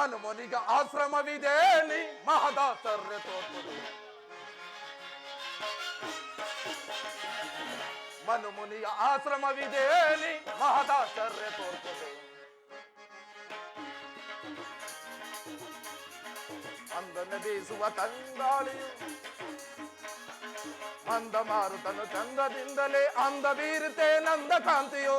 ಮನುಮನಿಗ ಆಶ್ರಮವಿದೆ, ನೀ ಮಹದಾಸರ್ಯ ತೋರ್ಪದು ಮನುಮುನಿಯ ಆಶ್ರಮವಿದೆ, ನೀ ಮಹದಾಶ್ಚರ್ಯ ತೋರ್ಪದು ಅಂದನ ಬೀಸುವ ತಂಗಾಳಿಯು ಅಂದ ಮಾರುತನು ಚಂದದಿಂದಲೇ ಅಂದ ಬೀರುತ್ತೆ ನಂದ ಕಾಂತಿಯು.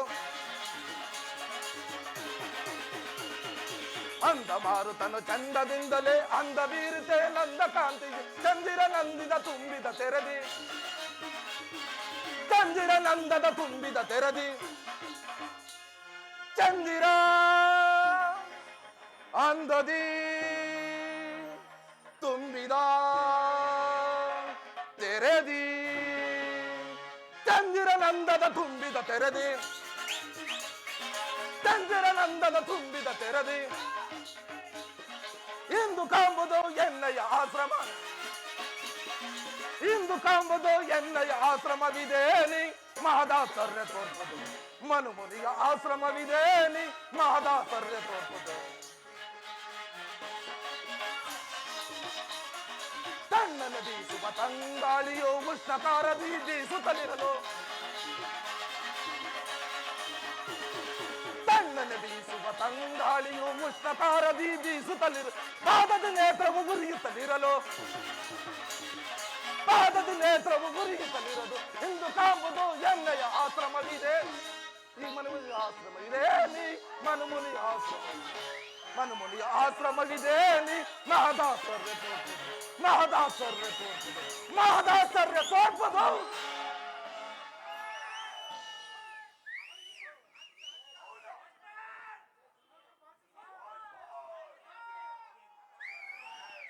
ಅಂದ ಮಾರುತನು ಚಂದದಿಂದಲೇ ಅಂದ ಬೀರುತ್ತೆ ನಂದ ಕಾಂತಿಯು ಚಂದಿರ ನಂದಿದ ತುಂಬಿದ ತೆರದಿ. ಚಂದಿರ ನಂದದ ತುಂಬಿದ ತೆರದಿ. ಚಂದಿರ, ಅಂದದಿ, ತುಂಬಿದ ತೆರೆದಿ. ಚಂದಿರ ನಂದದ ತುಂಬಿದ ತೆರೆದಿ. ನಂದನ ತುಂಬಿದ ತೆರದೆ. ಇಂದು ಕಾಂಬುದು ಎನ್ನಯ ಆಶ್ರಮ. ಇಂದು ಕಾಂಬುದು ಎನ್ನಯ ಆಶ್ರಮವಿದೆ ನೀ ಮಹದಾಸರ್ಯ ತೋರ್ಪದು. ಮನುಮುನಿಯ ಆಶ್ರಮವಿದೆ ನೀ ಮಹದಾಸರ್ಯ ತೋರ್ಪದು. ತಣ್ಣನ ಬೀಸುವ ತಂಗಾಳಿಯೋ ಉಷ್ಣಕಾರ ಬೀಸುತ್ತಲಿರಲು ತಂಗಾಳಿಯು ಉಷ್ಣಕಾರ ಬೀಸುತ್ತಲಿರು ಪಾದದ ನೇತ್ರವು ಉರಿಯುತ್ತಲಿರಲು ಪಾದದ ನೇತ್ರವು ಉರಿಯುತ್ತಲಿರದು ಇಂದು ಕಾಂಬುದು ಎಣ್ಣೆಯ ಆಶ್ರಮವಿದೆ. ಈ ಮನುಮುನಿ ಆಶ್ರಮವಿದೆ ನೀ, ಮನುಮುನಿ ಆಶ್ರಮ ಮನುಮುನಿಯ ಆಶ್ರಮವಿದೆ ನೀ ಮಹದಾಶ್ಚರ್ಯ ತೋರ್ಪದು. ಮಹದಾಶ್ಚರ್ಯ ತೋರ್ಪದು. ಮಹದಾಶ್ಚರ್ಯ ತೋರ್ಪದು.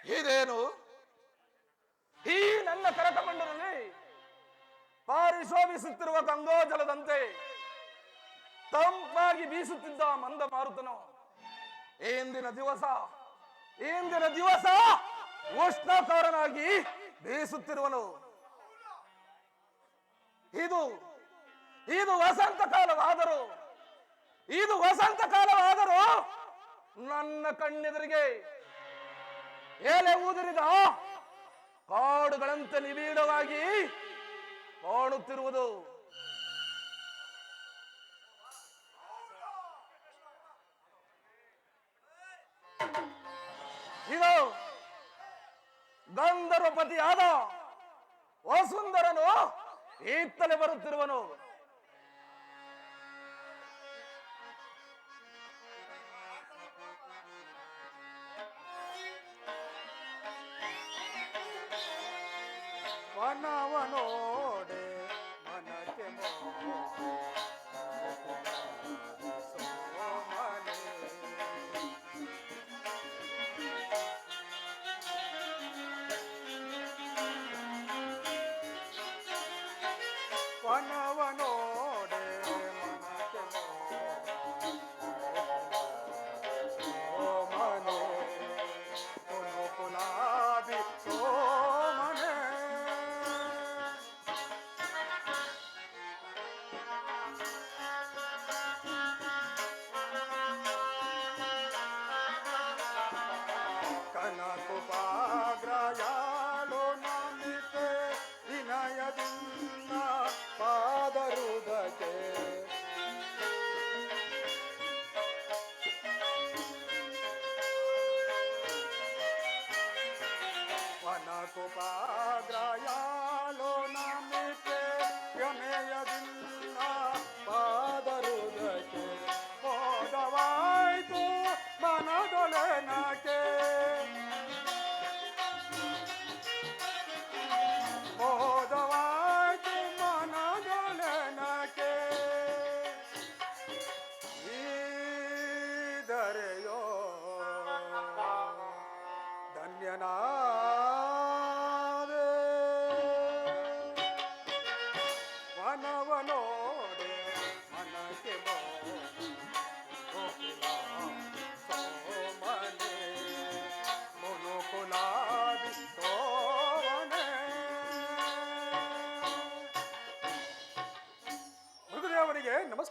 ಇದೇನು? ಈ ನನ್ನ ಕರಕಮಂಡಲಲ್ಲಿ ಪಾರಿಶೋಭಿಸುತ್ತಿರುವ ಗಂಗೋಜಲದಂತೆ ತಂಪಾಗಿ ಬೀಸುತ್ತಿದ್ದ ಮಂದ ಮಾರುತನು. ಇಂದಿನ ದಿವಸ ಇಂದಿನ ದಿವಸ ಉಷ್ಣಕಾರನಾಗಿ ಬೀಸುತ್ತಿರುವನು. ಇದು ಇದು ವಸಂತ ಕಾಲವಾದರೂ, ಇದು ವಸಂತ ಕಾಲವಾದರೂ ನನ್ನ ಕಣ್ಣೆದುರಿಗೆ ಎಲೆ ಊದಿರಿದ? ಕಾಡುಗಳಂತೆ ನಿಬಿಡವಾಗಿ ಕಾಣುತ್ತಿರುವುದು. ಇದು ಗಂಧರ್ವಪತಿಯಾದ ವಸುಂಧರನು ಈತ್ತಲೆ ಬರುತ್ತಿರುವನು. ವನವನೋಡೆ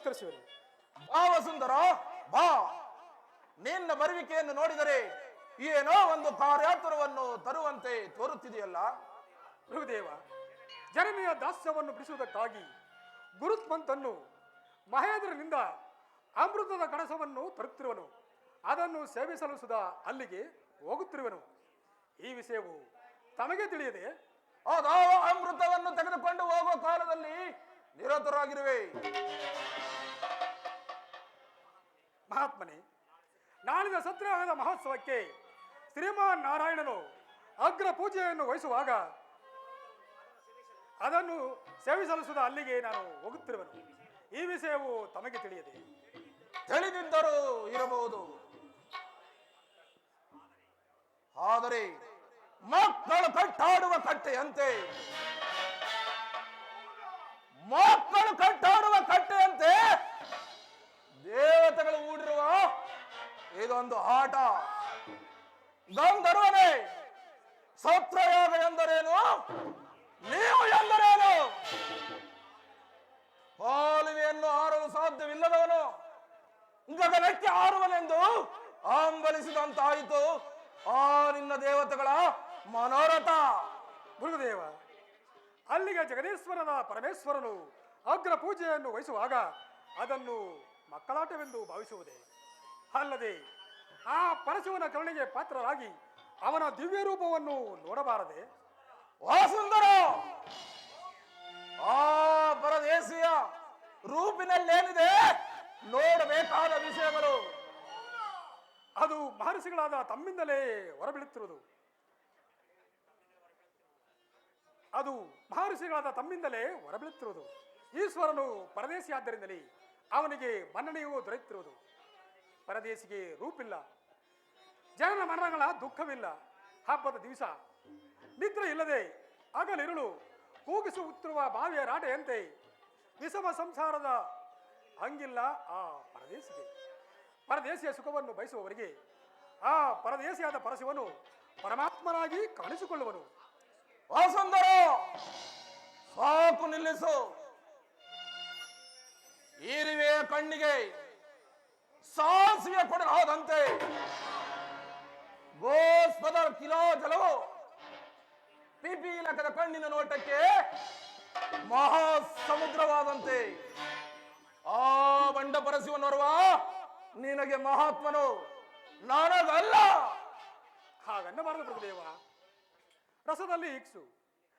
ನಮಸ್ಕರಿಸುವನು ಬಾ ವಸುಂಧರ, ಬಾ. ನಿನ್ನ ಬರುವಿಕೆಯನ್ನು ನೋಡಿದರೆ ಏನೋ ಒಂದು ಕಾರ್ಯಾತುರವನ್ನು ತರುವಂತೆ ತೋರುತ್ತಿದೆಯಲ್ಲ. ಪ್ರಭುದೇವ ಜನಮೆಯ ದಾಸ್ಯವನ್ನು ಬಿಡಿಸುವುದಕ್ಕಾಗಿ ಗುರುತ್ಮಂತನ್ನು ಮಹೇಂದ್ರನಿಂದ ಅಮೃತದ ಕಣಸವನ್ನು ತರುತ್ತಿರುವನು. ಅದನ್ನು ಸೇವಿಸಲು ಸುಧಾ ಅಲ್ಲಿಗೆ ಹೋಗುತ್ತಿರುವನು. ಈ ವಿಷಯವು ತಮಗೆ ತಿಳಿಯದೆ ಅಮೃತವನ್ನು ತೆಗೆದುಕೊಂಡು ಹೋಗುವ ಕಾಲದಲ್ಲಿ ನಿರತರಾಗಿರುವೆ. ಮಹಾತ್ಮನೆ, ನಾಳಿನ ಸತ್ಯನಾರಾಯಣ ಮಹೋತ್ಸವಕ್ಕೆ ಶ್ರೀಮಾನ್ ನಾರಾಯಣನು ಅಗ್ರ ಪೂಜೆಯನ್ನು ವಹಿಸುವಾಗ ಅದನ್ನು ಸೇವೆ ಸುಧಾ ಅಲ್ಲಿಗೆ ನಾನು ಹೋಗುತ್ತಿರುವನು. ಈ ವಿಷಯವು ತಮಗೆ ತಿಳಿಯದೆ. ತಿಳಿದಿದ್ದರೂ ಇರಬಹುದು. ಆದರೆ ಮಕ್ಕಳು ಕಟ್ಟಾಡುವ ಕಟ್ಟೆಯಂತೆ ಮಕ್ಕಳು ಕಟ್ಟಾಡುವ ಕಟ್ಟೆಯಂತೆ ದೇವತೆಗಳು ಊಡಿರುವ ಇದೊಂದು ಆಟ. ಗಂಧರ್ವನೇ, ಸತ್ರಯಾಗ ಎಂದರೇನು? ನೀವು ಎಂದರೇನು? ಹಾಲುವೆಯನ್ನು ಆರಲು ಸಾಧ್ಯವಿಲ್ಲದವನು, ಗಗನಕ್ಕೆ ಆರುವನೆಂದು ಆಂಬಲಿಸಿದಂತಾಯಿತು. ಆ ನಿನ್ನ ದೇವತೆಗಳ ಮನೋರಥ. ಗುರುದೇವ ಅಲ್ಲಿಗೆ ಜಗದೀಶ್ವರನ ಪರಮೇಶ್ವರನು ಅಗ್ರ ಪೂಜೆಯನ್ನು ವಹಿಸುವಾಗ ಅದನ್ನು ಮಕ್ಕಳಾಟವೆಂದು ಭಾವಿಸುವುದೇ. ಅಲ್ಲದೆ ಆ ಪರಶಿವನ ಕರುಣೆಗೆ ಪಾತ್ರರಾಗಿ ಅವನ ದಿವ್ಯ ರೂಪವನ್ನು ನೋಡಬಾರದೆ. ವಾಸುಂದರ ಆ ಪರದೇಶಿಯ ರೂಪಿನಲ್ಲೇನಿದೆ ನೋಡಬೇಕಾದ ವಿಷಯಗಳು. ಅದು ಮಹರ್ಷಿಗಳಾದ ತಮ್ಮಿಂದಲೇ ಹೊರಬೀಳುತ್ತಿರುವುದು. ಅದು ಮಹರ್ಷಿಗಳಾದ ತಮ್ಮಿಂದಲೇ ಹೊರಬೀಳುತ್ತಿರುವುದು. ಈಶ್ವರನು ಪರದೇಶಿ ಆದ್ದರಿಂದಲೇ ಅವನಿಗೆ ಮನ್ನಣೆಯೂ ದೊರೆಯುತ್ತಿರುವುದು ಪರದೇಶಿಗೆ ರೂಪಿಲ್ಲ. ಜನನ ಮರಣಗಳ ದುಃಖವಿಲ್ಲ. ಹಬ್ಬದ ದಿವಸ ನಿದ್ರೆ ಇಲ್ಲದೆ ಹಗಲಿರುಳು ಕೂಗಿಸುತ್ತಿರುವ ಬಾವಿಯ ರಾಟೆಯಂತೆ ವಿಷಮ ಸಂಸಾರದ ಹಂಗಿಲ್ಲ ಆ ಪರದೇಶಿಗೆ. ಪರದೇಶಿಯ ಸುಖವನ್ನು ಬಯಸುವವರಿಗೆ ಆ ಪರದೇಶಿಯಾದ ಪರಶಿವನು ಪರಮಾತ್ಮನಾಗಿ ಕಾಣಿಸಿಕೊಳ್ಳುವನು. ವಾಸುಂದರ ಸಾಕು ನಿಲ್ಲಿಸು. ಈರಿವೆಯ ಕಣ್ಣಿಗೆ ಸಾಸಿವೆ ಕೊಡಲಾದಂತೆ ಗೋಸ್ಪದ ಕಿಲೋ ಜಲವು ಪಿಪೀಲಕದ ಕಣ್ಣಿನ ನೋಟಕ್ಕೆ ಮಹಾ ಸಮುದ್ರವಾದಂತೆ ಆ ಬಂಡ ಪರಸಿವನೋರ್ವ ನಿನಗೆ ಮಹಾತ್ಮನು ಹಾಗನ್ನ ಹಾಗನ್ನಬಾರದು ಪ್ರಭುದೇವ. ರಸದಲ್ಲಿ ಇಕ್ಸು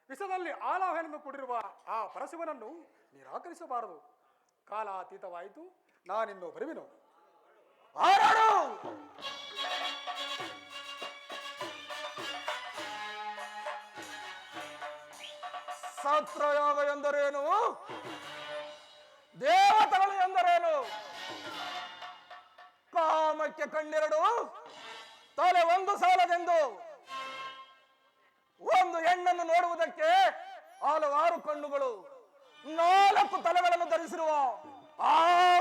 ವಿಷದಲ್ಲಿ ಆಲಾಹನನ್ನು ಕೂಡಿರುವ ಆ ಪರಶಿವನನ್ನು ನಿರಾಕರಿಸಬಾರದು. ಕಾಲಾತೀತವಾಯಿತು, ನಾನಿನ್ನು ಬರುವೆನು. ಸತ್ರಯೋಗ ಎಂದರೇನು? ದೇವತೆಗಳು ಎಂದರೇನು? ಕಾಮಕ್ಕೆ ಕಣ್ಣೆರಡು, ತಲೆ ಒಂದು ಸಾಲದೆಂದು. ಒಂದು ಹೆಣ್ಣನ್ನು ನೋಡುವುದಕ್ಕೆ ಹಲವಾರು ಕಣ್ಣುಗಳು, ನಾಲ್ಕು ತಲೆಗಳನ್ನು ಧರಿಸಿರುವ ಆ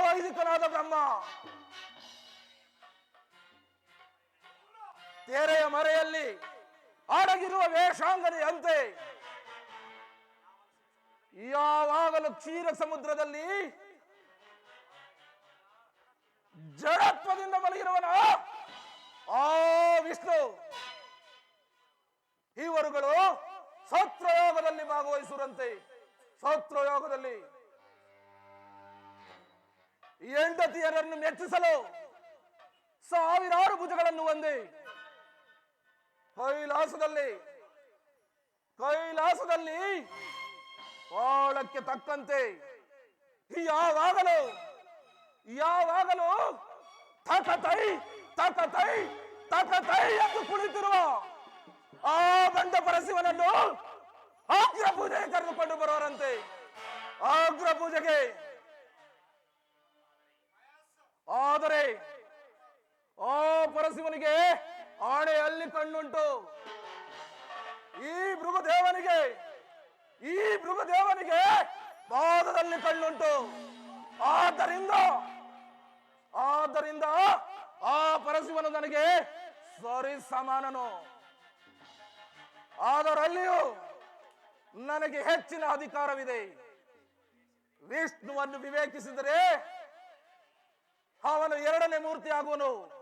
ವೈದಿಕನಾದ ಬ್ರಹ್ಮ. ತೆರೆಯ ಮರೆಯಲ್ಲಿ ಅಡಗಿರುವ ವೇಷಾಂಗನೆಯಂತೆ ಯಾವಾಗಲೂ ಕ್ಷೀರ ಸಮುದ್ರದಲ್ಲಿ ಜಡತ್ವದಿಂದ ಮಲಗಿರುವನ ಆ ವಿಷ್ಣು. ಇವರುಗಳು ಸತ್ರಯೋಗದಲ್ಲಿ ಭಾಗವಹಿಸುವಂತೆ ಸತ್ರಯೋಗದಲ್ಲಿ ಹೆಂಡತಿಯರನ್ನು ಮೆಚ್ಚಿಸಲು ಸಾವಿರಾರು ಭುಜಗಳನ್ನು ಹೊಂದಿ. ಕೈಲಾಸದಲ್ಲಿ ಕೈಲಾಸದಲ್ಲಿ ಕಾಳಕ್ಕೆ ತಕ್ಕಂತೆ ಯಾವಾಗಲೂ ಯಾವಾಗಲೂ ತಕತೈ ತಕತೈ ತಕತೈ ಎಂದು ಕುಳಿತಿರುವ ಆ ಬಂಡ ಪರಶಿವನನ್ನು ಆಗ್ರ ಪೂಜೆಗೆ ಕರೆದುಕೊಂಡು ಬರುವರಂತೆ ಆಗ್ರ ಪೂಜೆಗೆ ಆದರೆ ಆ ಪರಶಿವನಿಗೆ ಆಣೆ ಅಲ್ಲಿ ಕಣ್ಣುಂಟು. ಈ ಮೃಗದೇವನಿಗೆ ಈ ಮೃಗದೇವನಿಗೆ ಪಾದದಲ್ಲಿ ಕಣ್ಣುಂಟು. ಆದ್ದರಿಂದ ಆದ್ದರಿಂದ ಆ ಪರಶಿವನು ನನಗೆ ಸರಿ ಸಮಾನನು ಅದರಲ್ಲಿಯೂ ನನಗೆ ಹೆಚ್ಚಿನ ಅಧಿಕಾರವಿದೆ. ವಿಷ್ಣುವನ್ನು ವಿವೇಕಿಸಿದರೆ ಅವನು ಎರಡನೇ ಮೂರ್ತಿ ಆಗುವನು.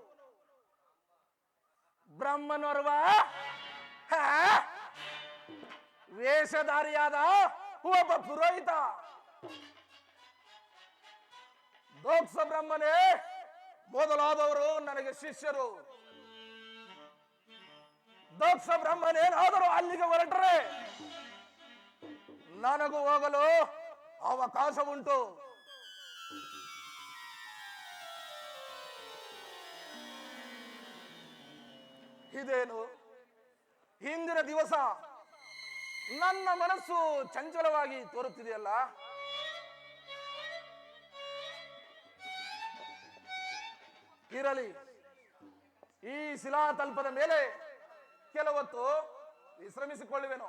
ಬ್ರಹ್ಮನೋರ್ವ? ವೇಷಧಾರಿಯಾದ ಒಬ್ಬ ಪುರೋಹಿತ. ದೋಕ್ಷ ಬ್ರಹ್ಮನೇ, ಮೊದಲಾದವರು ನನಗೆ ಶಿಷ್ಯರು. ದೋಕ್ಷ ಬ್ರಹ್ಮನೇನಾದರೂ ಅಲ್ಲಿಗೆ ಹೊರಟ್ರೆ ನನಗೂ ಹೋಗಲು ಅವಕಾಶ ಉಂಟು ಇದೇನು? ಹಿಂದಿನ ದಿವಸ ನನ್ನ ಮನಸ್ಸು ಚಂಚಲವಾಗಿ ತೋರುತ್ತಿದೆಯಲ್ಲ? ಇರಲಿ, ಈ ಶಿಲಾತಲ್ಪದ ಮೇಲೆ ಕೆಲವತ್ತು ವಿಶ್ರಮಿಸಿಕೊಳ್ಳುವೆನು?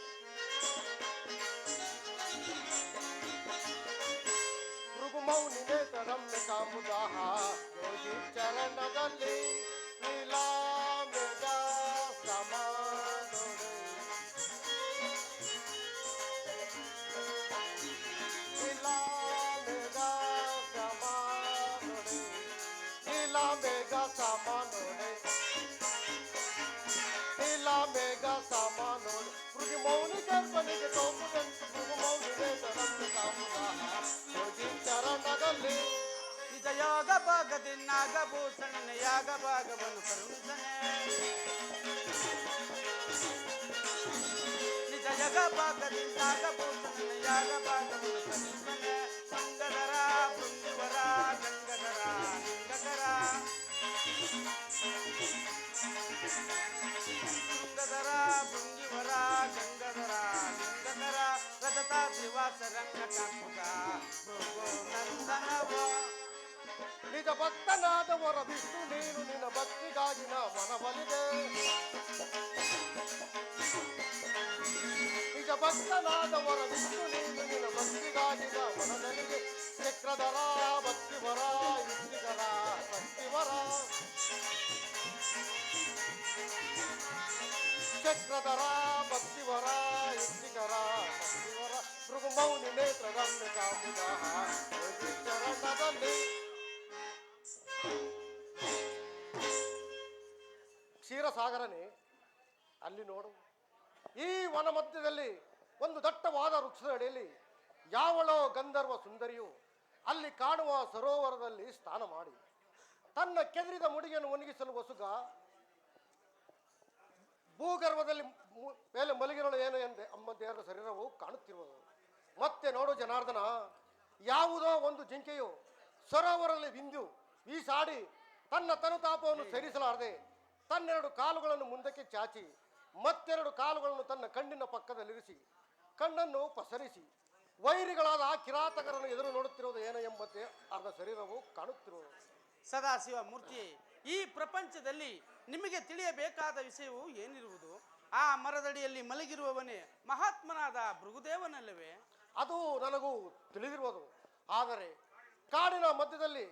मौनि नेतरं कामुदाः योगी चरणदली लीला ನಿಜ ಭಕ್ತನಾದವರ ವಿಷ್ಣು ನೀನು ನಿನ್ನ ಭಕ್ತಿಗಾಗಿ ನಾ ಮನವಲಿದೆ ಭಕ್ತನಾದವರ ವಿಷ್ಣು ನಿನ್ನ ನಿನ್ನ ಭಕ್ತಿಗಾಗಿ ನಾ ಮನದಲ್ಲಿದೆ ಚಕ್ರಧರ ಭಕ್ತಿವರ ಯುಕ್ತಿಗರ ಭಕ್ತಿವರ ಚಕ್ರಧರ ಭಕ್ತಿವರ ಯುಕ್ತಿಗರ ಭಕ್ತಿವರ ಭೃಗುಮೌನಿ ನೇತ್ರ ರಮ್ಯ ಕಾಮುದಾಹ ಯೋಗಿ ಚರಣದಲ್ಲಿ ಕ್ಷೀರಸಾಗರನೇ, ಅಲ್ಲಿ ನೋಡು. ಈ ವನ ಮಧ್ಯದಲ್ಲಿ ಒಂದು ದಟ್ಟವಾದ ವೃಕ್ಷದ ಅಡಿಯಲ್ಲಿ ಯಾವಳೋ ಗಂಧರ್ವ ಸುಂದರಿಯು ಅಲ್ಲಿ ಕಾಣುವ ಸರೋವರದಲ್ಲಿ ಸ್ನಾನ ಮಾಡಿ, ತನ್ನ ಕೆದರಿದ ಮುಡಿಯನ್ನು ಒಣಗಿಸಲು ಹೊಸುಗ ಭೂಗರ್ಭದಲ್ಲಿ ಮೇಲೆ ಮಲಗಿರಲು ಏನು ಎಂದೆ ಅಮ್ಮ ದೇಹದ ಶರೀರವು ಕಾಣುತ್ತಿರುವುದು. ಮತ್ತೆ ನೋಡು ಜನಾರ್ದನ, ಯಾವುದೋ ಒಂದು ಜಿಂಕೆಯು ಸರೋವರದಲ್ಲಿ ಬಿಂದು ಬೀಸಾಡಿ ತನ್ನ ತನುತಾಪವನ್ನು ಸರಿಸಲಾರದೆ ತನ್ನೆರಡು ಕಾಲುಗಳನ್ನು ಮುಂದಕ್ಕೆ ಚಾಚಿ ಮತ್ತೆರಡು ಕಾಲುಗಳನ್ನು ತನ್ನ ಕಣ್ಣಿನ ಪಕ್ಕದಲ್ಲಿರಿಸಿ ಕಣ್ಣನ್ನು ಪಸರಿಸಿ ವೈರಿಗಳಾದ ಆ ಕಿರಾತಕರನ್ನು ಎದುರು ನೋಡುತ್ತಿರುವುದು ಏನು ಎಂಬಂತೆ ಅರ್ಧ ಶರೀರವು ಕಾಣುತ್ತಿರುವುದು. ಸದಾಶಿವ ಮೂರ್ತಿ ಈ ಪ್ರಪಂಚದಲ್ಲಿ ನಿಮಗೆ ತಿಳಿಯಬೇಕಾದ ವಿಷಯವು ಏನಿರುವುದು? ಆ ಮರದಡಿಯಲ್ಲಿ ಮಲಗಿರುವವನೇ ಮಹಾತ್ಮನಾದ ಭೃಗುದೇವನಲ್ಲವೇ? ಅದು ನನಗೂ ತಿಳಿದಿರುವುದು. ಆದರೆ ಕಾಡಿನ ಮಧ್ಯದಲ್ಲಿ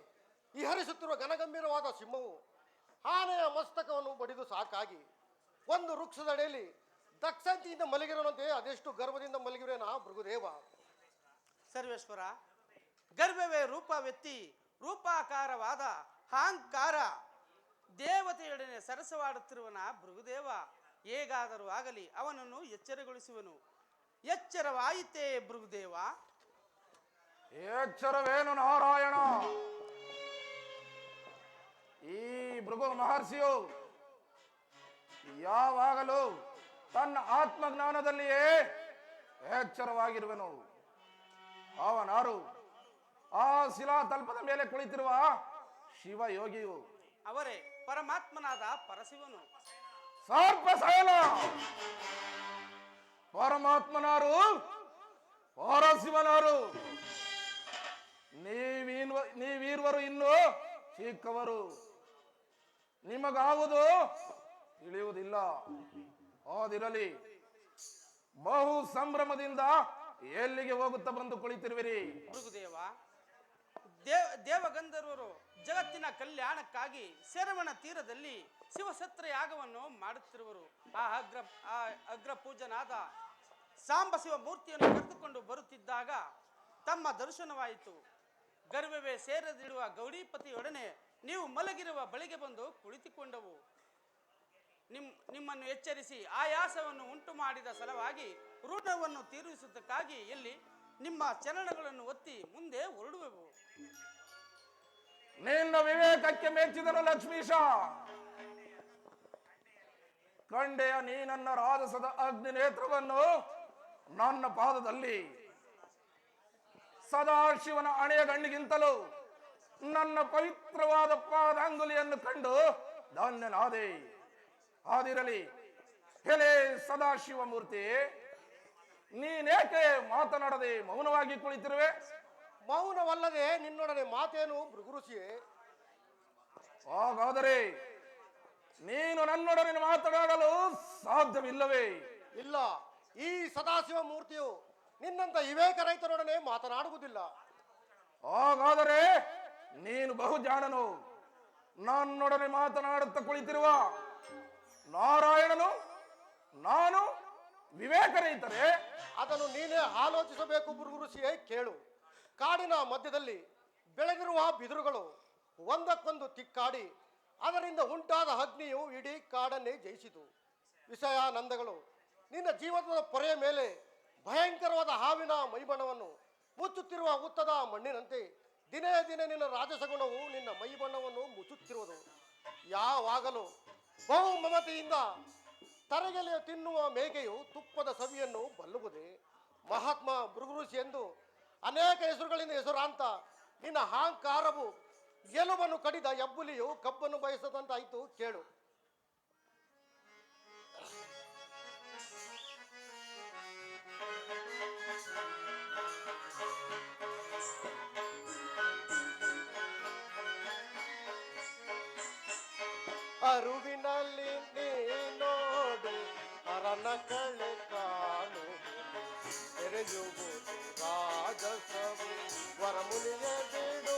ವಿಹರಿಸುತ್ತಿರುವ ಘನಗಂಭೀರವಾದ ಸಿಂಹವು ಆನೆಯ ಮಸ್ತಕವನ್ನು ಬಡಿದು ಸಾಕಾಗಿ ಒಂದು ವೃಕ್ಷದಡಿಯಲ್ಲಿ ದಕ್ಷಂತಿಯಿಂದ ಮಲಗಿರೋನಂತೆ ಅದೆಷ್ಟು ಗರ್ವದಿಂದ ಮಲಗಿರೋನ ಭೃಗುದೇವ. ಸರ್ವೇಶ್ವರ ಗರ್ಭವೇ ರೂಪವೆತ್ತಿ ರೂಪಾಕಾರವಾದ ಅಹಂಕಾರ. ದೇವತೆಯೊಡನೆ ಸರಸವಾಡುತ್ತಿರುವನ ಭೃಗುದೇವ ಹೇಗಾದರೂ ಆಗಲಿ ಅವನನ್ನು ಎಚ್ಚರಗೊಳಿಸುವನು. ಎಚ್ಚರವಾಯಿತೇ ಭೃಗುದೇವ. ಎಚ್ಚರವೇನು ನಾರಾಯಣ? ಈ ಭೃಗು ಮಹರ್ಷಿಯು ಯಾವಾಗಲೂ ತನ್ನ ಆತ್ಮಜ್ಞಾನದಲ್ಲಿಯೇ ಎಚ್ಚರವಾಗಿರುವೆನು. ಅವನಾರು ಆ ಶಿಲಾತಲ್ಪದ ಮೇಲೆ ಕುಳಿತಿರುವ ಶಿವಯೋಗಿಯು. ಅವರೇ ಪರಮಾತ್ಮನಾದ ಪರಶಿವನು. ಸರ್ಪ ಸಯಲ ಪರಮಾತ್ಮನಾರು ಪರಶಿವನಾರು. ನೀವೀನ್ವ ನೀವೀರ್ವರು ಇನ್ನು ಚಿಕ್ಕವರು. ನಿಮಗಾವುದು ತಿಳಿಯುವುದಿಲ್ಲ. ಆದಿರಲಿ ಬಹು ಸಂಭ್ರಮದಿಂದ ಎಲ್ಲಿಗೆ ಹೋಗುತ್ತಾ ಬಂದು ಕುಳಿತಿರುವಿರಿ? ಭೃಗುದೇವ ದೇವ, ದೇವಗಂಧರ್ವರು ಜಗತ್ತಿನ ಕಲ್ಯಾಣಕ್ಕಾಗಿ ಶರವಣ ತೀರದಲ್ಲಿ ಶಿವಸತ್ರ ಯಾಗವನ್ನು ಮಾಡುತ್ತಿರುವರು. ಆ ಅಗ್ರ ಆ ಅಗ್ರ ಪೂಜನಾದ ಸಾಂಬ ಶಿವ ಮೂರ್ತಿಯನ್ನು ಕರೆದುಕೊಂಡು ಬರುತ್ತಿದ್ದಾಗ ತಮ್ಮ ದರ್ಶನವಾಯಿತು. ಗರ್ವವೇ ಸೇರದಿಡುವ ಗೌಡಿಪತಿಯೊಡನೆ ನೀವು ಮಲಗಿರುವ ಬಳಿಗೆ ಬಂದು ಕುಳಿತುಕೊಂಡವು. ನಿಮ್ ನಿಮ್ಮನ್ನು ಎಚ್ಚರಿಸಿ ಆಯಾಸವನ್ನು ಉಂಟು ಮಾಡಿದ ಸಲುವಾಗಿ ಋಣವನ್ನು ತೀರಿಸುವುದಕ್ಕಾಗಿ ಇಲ್ಲಿ ನಿಮ್ಮ ಚರಣಗಳನ್ನು ಒತ್ತಿ ಮುಂದೆ ಹೊರಡುವೆವು. ನಿನ್ನ ವಿವೇಕಕ್ಕೆ ಮೆಚ್ಚಿದನು ಲಕ್ಷ್ಮೀಶ ಕಂಡೆಯ ನೀ ನನ್ನ ರಾಜಸದ ಅಗ್ನಿ ನೇತ್ರವನ್ನು ನನ್ನ ಪಾದದಲ್ಲಿ. ಸದಾಶಿವನ ಅಣೆಯ ಗಣ್ಣಿಗಿಂತಲೂ ನನ್ನ ಪವಿತ್ರವಾದ ಪಾದಾಂಗುಲಿಯನ್ನು ಕಂಡು ಧನ್ಯನಾದೆ. ಆದಿರಲಿ. ಹೇಳೇ ಸದಾಶಿವಮೂರ್ತಿ ನೀನೇಕೆ ಮಾತನಾಡದೆ ಮೌನವಾಗಿ ಕುಳಿತಿರುವೆ? ಮೌನವಲ್ಲದೆ ನಿನ್ನೊಡನೆ ಮಾತೇನು ಭೃಗುರುಷಿಯೇ ಹಾಗಾದರೆ ನೀನು ನನ್ನೊಡನೆ ಮಾತನಾಡಲು ಸಾಧ್ಯವಿಲ್ಲವೇ? ಇಲ್ಲ. ಈ ಸದಾಶಿವ ಮೂರ್ತಿಯು ನಿನ್ನಂತ ವಿವೇಕ ರೈತರೊಡನೆ ಮಾತನಾಡುವುದಿಲ್ಲ. ಹಾಗಾದರೆ ನೀನು ಬಹು ಜಾಣನು ನನ್ನೊಡನೆ ಮಾತನಾಡುತ್ತಾ ಕುಳಿತಿರುವ ನಾರಾಯಣನು, ನಾನು ವಿವೇಕ ರೈತರೇ ಅದನ್ನು ನೀನೇ ಆಲೋಚಿಸಬೇಕು ಗುರುಗುರುಸಿಯೇ ಕೇಳು. ಕಾಡಿನ ಮಧ್ಯದಲ್ಲಿ ಬೆಳೆದಿರುವ ಬಿದಿರುಗಳು ಒಂದಕ್ಕೊಂದು ತಿಕ್ಕಾಡಿ, ಅದರಿಂದ ಉಂಟಾದ ಅಗ್ನಿಯು ಇಡೀ ಕಾಡನ್ನೇ ಜಯಿಸಿತು. ವಿಷಯಾನಂದಗಳು, ನಿನ್ನ ಜೀವನದ ಪೊರೆಯ ಮೇಲೆ ಭಯಂಕರವಾದ ಹಾವಿನ ಮೈಬಣ್ಣವನ್ನು ಮುಚ್ಚುತ್ತಿರುವ ಉತ್ತದ ಮಣ್ಣಿನಂತೆ ದಿನೇ ದಿನೇ ನಿನ್ನ ರಾಜಸಗುಣವು ನಿನ್ನ ಮೈಬಣ್ಣವನ್ನು ಮುಚ್ಚುತ್ತಿರುವುದು. ಯಾವಾಗಲೂ ಬಹು ಮಮತೆಯಿಂದ ತರಗೆಲೆ ತಿನ್ನುವ ಮೇಕೆಯು ತುಪ್ಪದ ಸವಿಯನ್ನು ಬಲ್ಲುವುದೇ. ಮಹಾತ್ಮ ಭೃಗುರುಷಿ ಎಂದು ಅನೇಕ ಹೆಸರುಗಳಿಂದ ಹೆಸರಾಂತ ನಿನ್ನ ಅಹಂಕಾರವು ಗೆಲುವನ್ನು ಕಡಿದ ಎಬ್ಬುಲಿಯು ಕಬ್ಬನ್ನು ಬಯಸದಂತಾಯಿತು ಕೇಳು. ಅರನ ಕಳೆ ಕಾಣು ತೆರೆಯುವುದು ರಾಜಸವು ವರಮುನಿಯ ಬಿಡು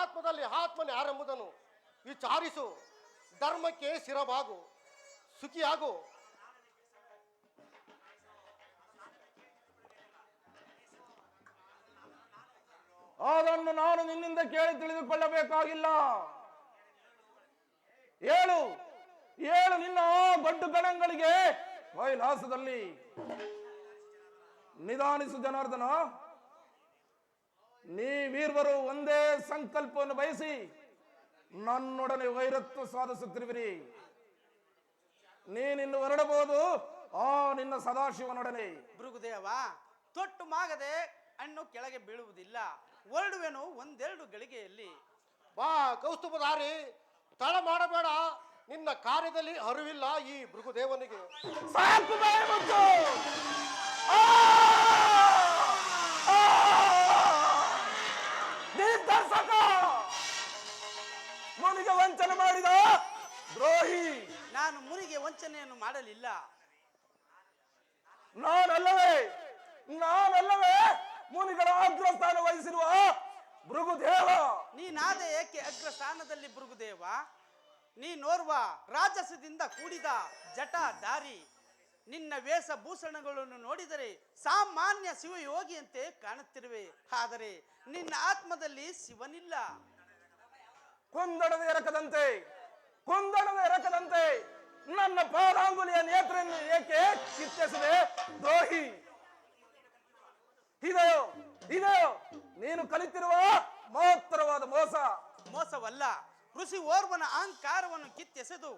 ಆತ್ಮದಲ್ಲಿ ಆತ್ಮನ ಯಾರೆಂಬುದನ್ನು ವಿಚಾರಿಸು ಧರ್ಮಕ್ಕೆ ಸಿರಬಾಗು ಸುಖಿಯಾಗು. ಅದನ್ನು ನಾನು ನಿನ್ನಿಂದ ಕೇಳಿ ತಿಳಿದುಕೊಳ್ಳಬೇಕಾಗಿಲ್ಲ. ಏಳು ಏಳು ನಿನ್ನ ಗಡ್ಡು ಗಣಗಳಿಗೆ ಕೈಲಾಸದಲ್ಲಿ ನಿಧಾನಿಸು ಜನಾರ್ದನ. ನೀವೀರ್ವರು ಒಂದೇ ಸಂಕಲ್ಪವನ್ನು ಬಯಸಿ ನನ್ನೊಡನೆ ವೈರತ್ವ ಸಾಧಿಸುತ್ತಿರುವಿರಿ. ನೀನಿನ್ನು ಹೊರಡಬಹುದು ಆ ನಿನ್ನ ಸದಾಶಿವನೊಡನೆ. ಭೃಗುದೇವ ತೊಟ್ಟು ಮಾಗದೆ ಹಣ್ಣು ಕೆಳಗೆ ಬೀಳುವುದಿಲ್ಲ. ಹೊರಡುವೆನು ಒಂದೆರಡು ಗಳಿಗೆಯಲ್ಲಿ. ಬಾ ಕೌಸ್ತುಭಧಾರಿ ತಳ ಮಾಡಬೇಡ. ನಿನ್ನ ಕಾರ್ಯದಲ್ಲಿ ಅರಿವಿಲ್ಲ ಈ ಭೃಗುದೇವನಿಗೆ. ಸಾಕು ಮುನಿಗೆ ವಂಚನೆ ಮಾಡಿದ? ದ್ರೋಹಿ. ನಾನು ಮುನಿಗೆ ವಂಚನೆಯನ್ನು ಮಾಡಲಿಲ್ಲ. ನಾನಲ್ಲವೇ ನಾನಲ್ಲವೇ ಮುನಿಗಳ ಅಗ್ರಸ್ಥಾನ ವಹಿಸಿರುವ ಭೃಗುದೇವ. ನೀನಾದ ಏಕೆ ಅಗ್ರಸ್ಥಾನದಲ್ಲಿ ಭೃಗುದೇವ? ನೀನೋರ್ವ ರಾಜಸದಿಂದ ಕೂಡಿದ ಜಟ ದಾರಿ. ನಿನ್ನ ವೇಷಭೂಷಣಗಳನ್ನು ನೋಡಿದರೆ ಸಾಮಾನ್ಯ ಶಿವಯೋಗಿಯಂತೆ ಕಾಣುತ್ತಿರುವೆ. ಆದರೆ ನಿನ್ನ ಆತ್ಮದಲ್ಲಿ ಶಿವನಿಲ್ಲ. ಕುಂದಣದ ಎರಕದಂತೆ, ಕುಂದಡದ ಎರಕದಂತೆ ನನ್ನ ಪಾದಾಂಗುಲಿಯ ನೇತ್ರನ್ನು ಏಕೆ ಕಿತ್ತೆಸದೆ? ದ್ರೋಹಿ. ಇದೆಯೋ ಇದೆಯೋ ನೀನು ಕಲಿತಿರುವ ಮಹತ್ತರವಾದ ಮೋಸ. ಮೋಸವಲ್ಲ, ಋಷಿ ಓರ್ವನ ಅಹಂಕಾರವನ್ನು ಕಿತ್ತೆಸೆದು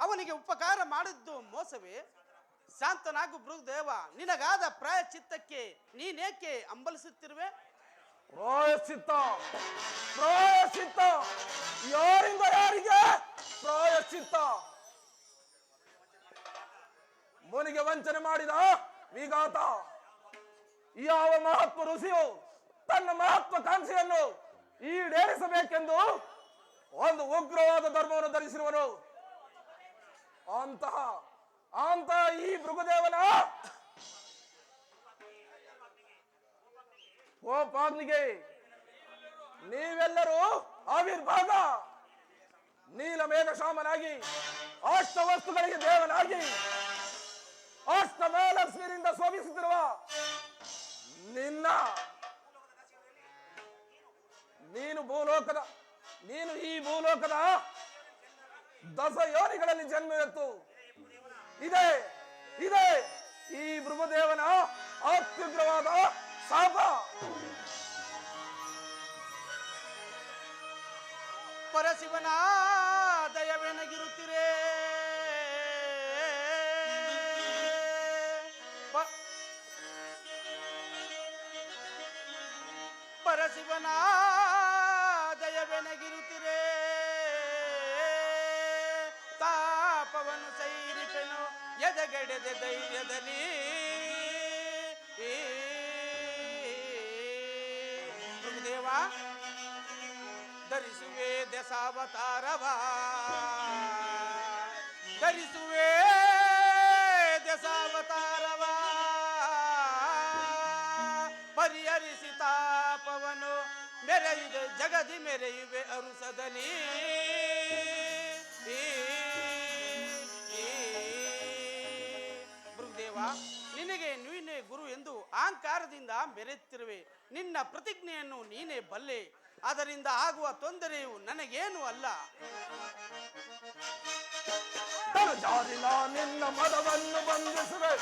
ಅವನಿಗೆ ಉಪಕಾರ ಮಾಡಿದ್ದು ಮೋಸವೇ? ಶಾಂತನಾಗು ಬೃಹದೇವ ನಿನಗಾದ ಪ್ರಾಯಚಿತ್ತಕ್ಕೆ ನೀನೇಕೆ ಅಂಬಲಿಸುತ್ತಿರುವೆ? ಪ್ರಾಯಶ್ಚಿತ್ತ ಪ್ರಾಯಶ್ಚಿತ್ತ ಯಾರಿಂದ ಯಾರಿಗೆ? ಪ್ರಾಯಶ್ಚಿತ್ತ ಮುನಿಗೆ ವಂಚನೆ ಮಾಡಿದ ವಿಘಾತ. ಯಾವ ಮಹತ್ವ ಋಷಿಯು ತನ್ನ ಮಹತ್ವಾಕಾಂಕ್ಷೆಯನ್ನು ಈಡೇರಿಸಬೇಕೆಂದು ಒಂದು ಉಗ್ರವಾದ ಧರ್ಮವನ್ನು ಧರಿಸಿರುವನು. ಅಂತಹ ಅಂತಹ ಈ ಭೃಗುದೇವನ ಪಾಗ್ಲಿಗೆ ನೀವೆಲ್ಲರೂ ಆವಿರ್ಭಾಗ, ನೀಲ ಮೇಘಶಾಮನಾಗಿ ಅಷ್ಟ ವಸ್ತುಗಳಿಗೆ ದೇವನಾಗಿ, ಅಷ್ಟ ಮೇಲಕ್ಷ್ಮಿಯಿಂದ ಶೋಭಿಸುತ್ತಿರುವ ನಿನ್ನ, ನೀನು ಭೂಲೋಕದ, ನೀನು ಈ ಭೂಲೋಕದ ದಸ ಯೋನಿಗಳಲ್ಲಿ ಜನ್ಮವೆತ್ತು ಇದೆ ಇದೆ, ಈ ಭೃಗುದೇವನ ಅತ್ಯುಗ್ರವಾದ ಶಾಪ ಪರಶಿವನ ದಯವೆನಗಿರುತ್ತಿರೇ ಪರಶಿವನ ದಯವೆನಗಿರುತ್ತಿರೇ ತಾಪವನ್ನು ಸೈರಿಪೆನು ಎದೆಗಡೆದೆ ಧೈರ್ಯದಲ್ಲಿ. ಗುರುದೇವ ಧರಿಸುವೆ ದಶಾವತಾರವ. ಧರಿಸುವೆ ದಶಾವತಾರವ. ಪರಿಹರಿಸಿ ತಾಪವನು ಮೆರೆಯುವೆ ಜಗದಿ ಮೆರೆಯುವೆ ಅರುಸದಲ್ಲಿ ಗುರುದೇವ ನಿನಗೆ ನೀನೇ ಗುರು ಎಂದು ಅಹಂಕಾರದಿಂದ ಮೆರೆಯುತ್ತಿರುವೆ. ನಿನ್ನ ಪ್ರತಿಜ್ಞೆಯನ್ನು ನೀನೇ ಬಲ್ಲೆ. ಅದರಿಂದ ಆಗುವ ತೊಂದರೆಯು ನನಗೇನು ಅಲ್ಲ. ತನ್ನ ನಿನ್ನ ಮದವನ್ನು ಬಂಧಿಸುವೆ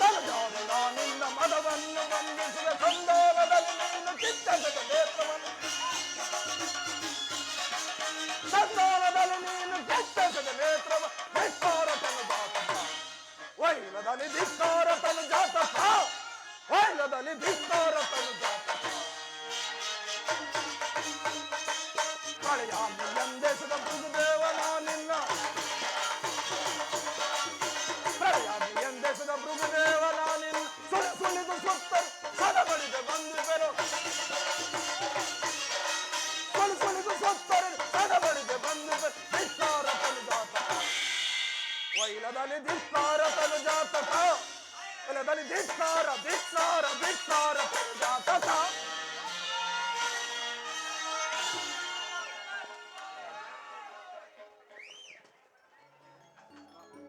ತನ್ನ ನಿನ್ನ ಮದವನ್ನು ಬಂಧಿಸುವೆ ಸಂದೋಲದಲ್ಲಿ ನೀನು ಚಿತ್ತದ ಕ್ಷೇತ್ರವನ್ನು. ಸಂಧಾನದಲ್ಲಿ